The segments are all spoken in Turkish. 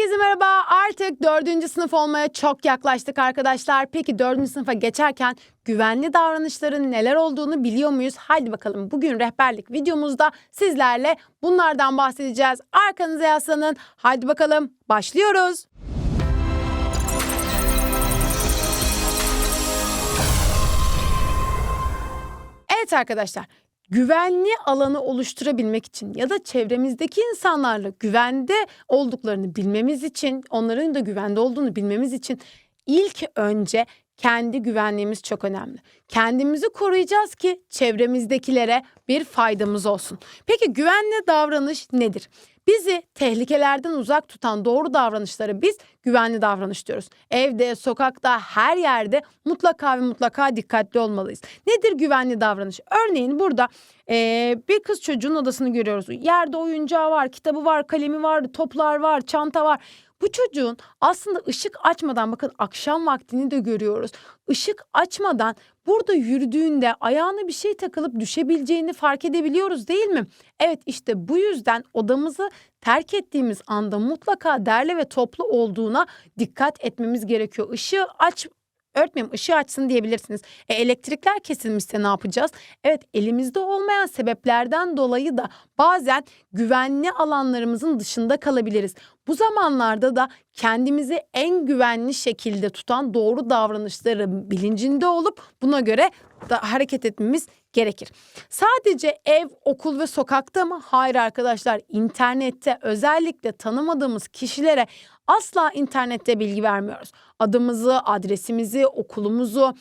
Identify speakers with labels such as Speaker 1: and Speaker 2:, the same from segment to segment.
Speaker 1: Herkese merhaba. Artık dördüncü sınıf olmaya çok yaklaştık arkadaşlar. Peki dördüncü sınıfa geçerken güvenli davranışların neler olduğunu biliyor muyuz? Haydi bakalım bugün rehberlik videomuzda sizlerle bunlardan bahsedeceğiz. Arkanıza yaslanın. Haydi bakalım başlıyoruz. Evet arkadaşlar, güvenli alanı oluşturabilmek için ya da çevremizdeki insanlarla güvende olduklarını bilmemiz için, onların da güvende olduğunu bilmemiz için ilk önce kendi güvenliğimiz çok önemli. Kendimizi koruyacağız ki çevremizdekilere bir faydamız olsun. Peki güvenli davranış nedir? Bizi tehlikelerden uzak tutan doğru davranışları biz güvenli davranış diyoruz. Evde, sokakta, her yerde mutlaka ve mutlaka dikkatli olmalıyız. Nedir güvenli davranış? Örneğin burada eee, bir kız çocuğun odasını görüyoruz. Yerde oyuncağı var, kitabı var, kalemi var, toplar var, çanta var. Bu çocuğun aslında ışık açmadan bakın akşam vaktini de görüyoruz. Işık açmadan burada yürüdüğünde ayağına bir şey takılıp düşebileceğini fark edebiliyoruz değil mi? Evet işte bu yüzden odamızı terk ettiğimiz anda mutlaka derli ve toplu olduğuna dikkat etmemiz gerekiyor. Işığı aç Öğretmenim ışığı açsın diyebilirsiniz. E, elektrikler kesilmişse ne yapacağız? Evet elimizde olmayan sebeplerden dolayı da bazen güvenli alanlarımızın dışında kalabiliriz. Bu zamanlarda da kendimizi en güvenli şekilde tutan doğru davranışları bilincinde olup buna göre da hareket etmemiz gerekir. Sadece ev, okul ve sokakta mı? Hayır arkadaşlar. internette özellikle tanımadığımız kişilere asla internette bilgi vermiyoruz. Adımızı, adresimizi, okulumuzu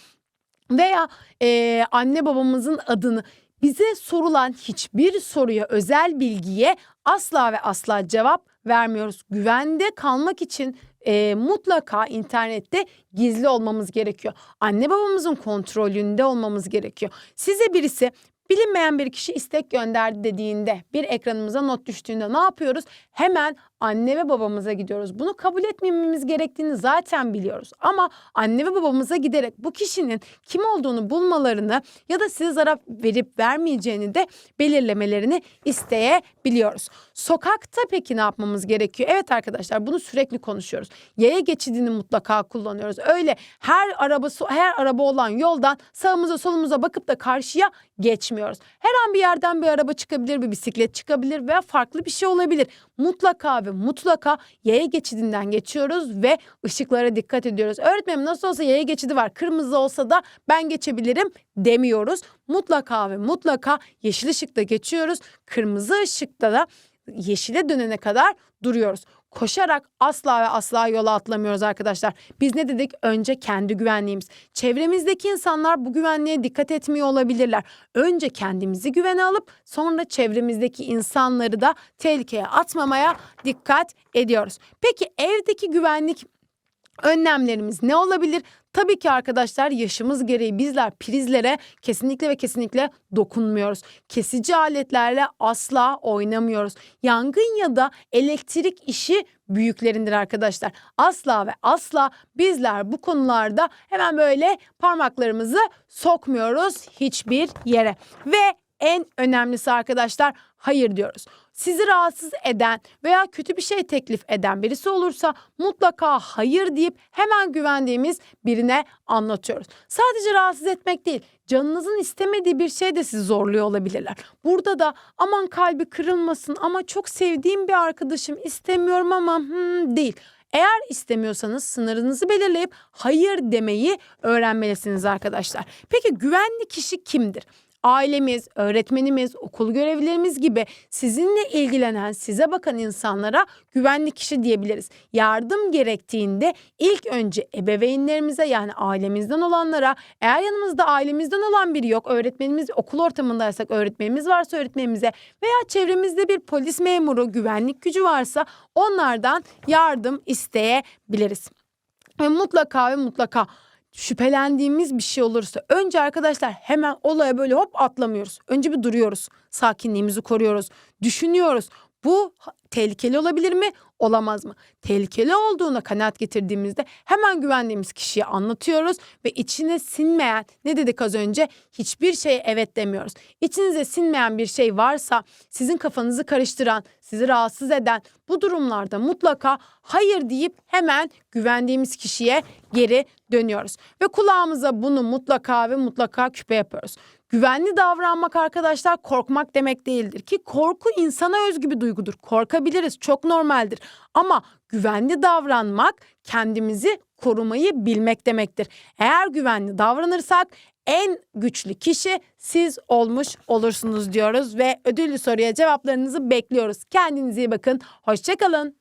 Speaker 1: veya eee, anne babamızın adını bize sorulan hiçbir soruya, özel bilgiye asla ve asla cevap vermiyoruz. Güvende kalmak için eee, mutlaka internette gizli olmamız gerekiyor. Anne babamızın kontrolünde olmamız gerekiyor. Size birisi bilinmeyen bir kişi istek gönderdi dediğinde bir ekranımıza not düştüğünde ne yapıyoruz? Hemen anne ve babamıza gidiyoruz. Bunu kabul etmememiz gerektiğini zaten biliyoruz. Ama anne ve babamıza giderek bu kişinin kim olduğunu bulmalarını ya da size zarar verip vermeyeceğini de belirlemelerini isteyebiliyoruz. Sokakta peki ne yapmamız gerekiyor? Evet arkadaşlar bunu sürekli konuşuyoruz. Yaya geçidini mutlaka kullanıyoruz. Öyle her arabası her araba olan yoldan sağımıza solumuza bakıp da karşıya geçmiyoruz. Her an bir yerden bir araba çıkabilir, bir bisiklet çıkabilir veya farklı bir şey olabilir. Mutlaka ve mutlaka yaya geçidinden geçiyoruz ve ışıklara dikkat ediyoruz. Öğretmenim nasıl olsa yaya geçidi var. Kırmızı olsa da ben geçebilirim demiyoruz. Mutlaka ve mutlaka yeşil ışıkta geçiyoruz. Kırmızı ışıkta da yeşile dönene kadar duruyoruz. Koşarak asla ve asla yola atlamıyoruz arkadaşlar. Biz ne dedik? Önce kendi güvenliğimiz. Çevremizdeki insanlar bu güvenliğe dikkat etmiyor olabilirler. Önce kendimizi güvene alıp sonra çevremizdeki insanları da tehlikeye atmamaya dikkat ediyoruz. Peki evdeki güvenlik önlemlerimiz ne olabilir? Tabii ki arkadaşlar yaşımız gereği bizler prizlere kesinlikle ve kesinlikle dokunmuyoruz. Kesici aletlerle asla oynamıyoruz. Yangın ya da elektrik işi büyüklerindir arkadaşlar. Asla ve asla bizler bu konularda hemen böyle parmaklarımızı sokmuyoruz hiçbir yere. Ve en önemlisi arkadaşlar hayır diyoruz. Sizi rahatsız eden veya kötü bir şey teklif eden birisi olursa mutlaka hayır deyip hemen güvendiğimiz birine anlatıyoruz. Sadece rahatsız etmek değil, canınızın istemediği bir şey de sizi zorluyor olabilirler. Burada da aman kalbi kırılmasın ama çok sevdiğim bir arkadaşım istemiyorum ama hmm, değil. Eğer istemiyorsanız sınırınızı belirleyip hayır demeyi öğrenmelisiniz arkadaşlar. Peki güvenli kişi kimdir? Ailemiz, öğretmenimiz, okul görevlilerimiz gibi sizinle ilgilenen, size bakan insanlara güvenli kişi diyebiliriz. Yardım gerektiğinde ilk önce ebeveynlerimize yani ailemizden olanlara, eğer yanımızda ailemizden olan biri yok, öğretmenimiz okul ortamındaysak öğretmenimiz varsa öğretmenimize veya çevremizde bir polis memuru, güvenlik gücü varsa onlardan yardım isteyebiliriz. Ve mutlaka ve mutlaka şüphelendiğimiz bir şey olursa önce arkadaşlar hemen olaya böyle hop atlamıyoruz. Önce bir duruyoruz. Sakinliğimizi koruyoruz. Düşünüyoruz. Bu tehlikeli olabilir mi? Olamaz mı? Tehlikeli olduğuna kanaat getirdiğimizde hemen güvendiğimiz kişiye anlatıyoruz ve içine sinmeyen ne dedik az önce hiçbir şeye evet demiyoruz. İçinize sinmeyen bir şey varsa sizin kafanızı karıştıran, sizi rahatsız eden bu durumlarda mutlaka hayır deyip hemen güvendiğimiz kişiye geri dönüyoruz. Ve kulağımıza bunu mutlaka ve mutlaka küpe yapıyoruz. Güvenli davranmak arkadaşlar korkmak demek değildir ki korku insana özgü bir duygudur. Korkabiliriz çok normaldir ama güvenli davranmak kendimizi korumayı bilmek demektir. Eğer güvenli davranırsak en güçlü kişi siz olmuş olursunuz diyoruz ve ödüllü soruya cevaplarınızı bekliyoruz. Kendinize iyi bakın. Hoşçakalın.